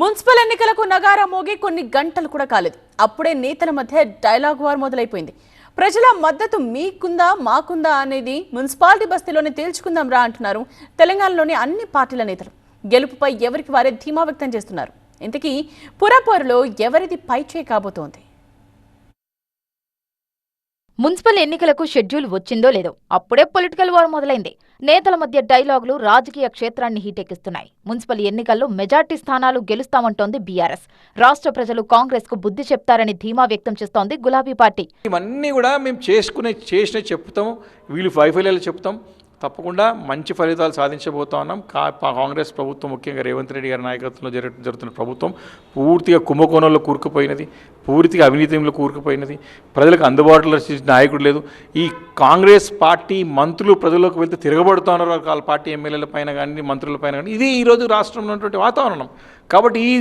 Municipal ఎన్నికలకు నగారా మోగి కొన్ని గంటలు కూడా కాలేదు. అప్పుడే నేతల మధ్య డైలాగ్ వార్ మొదలైపోయింది. ప్రజల మద్దతు మీకుందా మాకుందా అనేది మున్సిపాలిటీ బస్తీలోనే తేల్చుకుందాం రా అంటున్నారు తెలంగాణలోని అన్ని పార్టీల నేతలు. గెలుపుపై ఎవరికి వారే ధీమా వ్యక్తం చేస్తున్నారు. ఇంతకీ పురపోరులో ఎవరిది పైచే కాబోతోంది? మున్సిపల్ ఎన్నికలకు షెడ్యూల్ వచ్చిందో లేదో అప్పుడే పొలిటికల్ వార్ మొదలైంది. నేతల మధ్య డైలాగులు రాజకీయ క్షేత్రాన్ని హీటెక్కిస్తున్నాయి. మున్సిపల్ ఎన్నికల్లో మెజార్టీ స్థానాలు గెలుస్తామంటోంది బీఆర్ఎస్. రాష్ట్ర ప్రజలు కాంగ్రెస్కు బుద్ధి చెప్తారని ధీమా వ్యక్తం చేస్తోంది గులాబీ పార్టీ. ఇవన్నీ కూడా మేము చేసుకునే చేసిన చెప్తాం. వీళ్ళు వైఫల్యాలు చెప్తాం. తప్పకుండా మంచి ఫలితాలు సాధించబోతా ఉన్నాం. కాంగ్రెస్ ప్రభుత్వం ముఖ్యంగా రేవంత్ రెడ్డి గారి నాయకత్వంలో జరుగుతున్న ప్రభుత్వం పూర్తిగా కుంభకోణంలో కూరుకుపోయినది. పూర్తిగా అవినీతిలో కూరుకుపోయినది. ప్రజలకు అందుబాటులో చేసిన నాయకుడు లేదు. ఈ కాంగ్రెస్ పార్టీ మంత్రులు ప్రజల్లోకి వెళ్తే తిరగబడుతున్నారు వాళ్ళ పార్టీ ఎమ్మెల్యేల పైన కానీ మంత్రుల పైన కానీ ఇది ఈరోజు రాష్ట్రంలో ఉన్నటువంటి వాతావరణం. కాబట్టి ఈ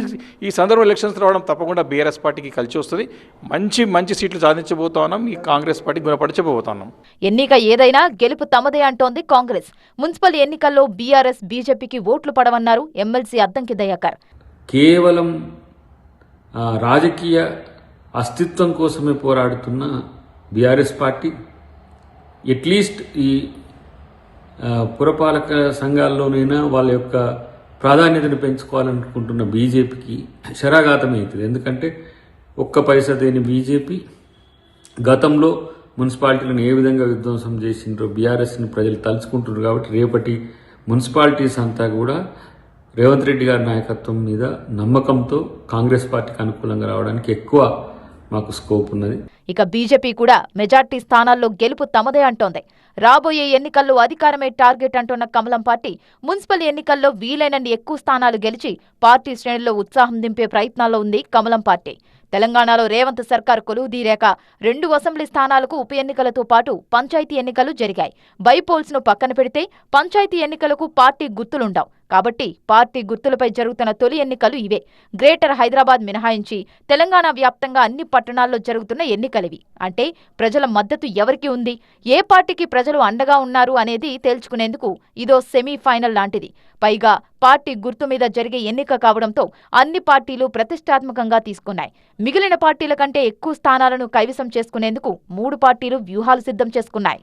ఈ సందర్భం ఎలక్షన్స్ రావడం తప్పకుండా బీఆర్ఎస్ పార్టీకి కలిసి వస్తుంది. మంచి మంచి సీట్లు సాధించబోతా ఉన్నాం. ఈ కాంగ్రెస్ పార్టీ గుణపరచబోతా ఉన్నాం. ఎన్నిక ఏదైనా గెలుపు తమదే అంటోంది కాంగ్రెస్. మున్సిపల్ ఎన్నికల్లో బీఆర్ఎస్ బీజేపీకి ఓట్లు పడవన్నారు ఎమ్మెల్సీ అద్దంకి దయాకర్. కేవలం రాజకీయ అస్తిత్వం కోసమే పోరాడుతున్న బీఆర్ఎస్ పార్టీ ఎట్లీస్ట్ ఈ పురపాలక సంఘాల్లోనైనా వాళ్ళ యొక్క ప్రాధాన్యతను పెంచుకోవాలనుకుంటున్న బీజేపీకి శరాఘాతమవుతుంది. ఎందుకంటే ఒక్క పైసా దేని బీజేపీ గతంలో మున్సిపాలిటీలను ఏ విధంగా విధ్వంసం చేసిండ్రో బీఆర్ఎస్ని ప్రజలు తలుచుకుంటున్నారు కాబట్టి రేపటి మున్సిపాలిటీస్ అంతా కూడా రేవంత్ రెడ్డి గారి నాయకత్వం మీద నమ్మకంతో కాంగ్రెస్ పార్టీకి అనుకూలంగా రావడానికి ఎక్కువ మాకు స్కోప్ ఉన్నది. ఇక బీజేపీ కూడా మెజార్టీ స్థానాల్లో గెలుపు తమదే అంటోంది. రాబోయే ఎన్నికల్లో అధికారమే టార్గెట్ అంటున్న కమలం పార్టీ మున్సిపల్ ఎన్నికల్లో వీలైనన్ని ఎక్కువ స్థానాలు గెలిచి పార్టీ శ్రేణుల్లో ఉత్సాహం దింపే ప్రయత్నాల్లో ఉంది కమలం పార్టీ. తెలంగాణలో రేవంత్ సర్కార్ కొలువుదీరాక రెండు అసెంబ్లీ స్థానాలకు ఉప ఎన్నికలతో పాటు పంచాయతీ ఎన్నికలు జరిగాయి. బైపోల్స్ను పక్కన పెడితే పంచాయతీ ఎన్నికలకు పార్టీ గుర్తులుండవు కాబట్టి పార్టీ గుర్తులపై జరుగుతున్న తొలి ఎన్నికలు ఇవే. గ్రేటర్ హైదరాబాద్ మినహాయించి తెలంగాణ వ్యాప్తంగా అన్ని పట్టణాల్లో జరుగుతున్న ఎన్నికలివి. అంటే ప్రజల మద్దతు ఎవరికి ఉంది? ఏ పార్టీకి ప్రజలు అండగా ఉన్నారు అనేది తేల్చుకునేందుకు ఇదో సెమీఫైనల్ లాంటిది. పైగా పార్టీ గుర్తు మీద జరిగే ఎన్నిక కావడంతో అన్ని పార్టీలు ప్రతిష్టాత్మకంగా తీసుకున్నాయి. మిగిలిన పార్టీల కంటే ఎక్కువ స్థానాలను కైవసం చేసుకునేందుకు మూడు పార్టీలు వ్యూహాలు సిద్ధం చేసుకున్నాయి.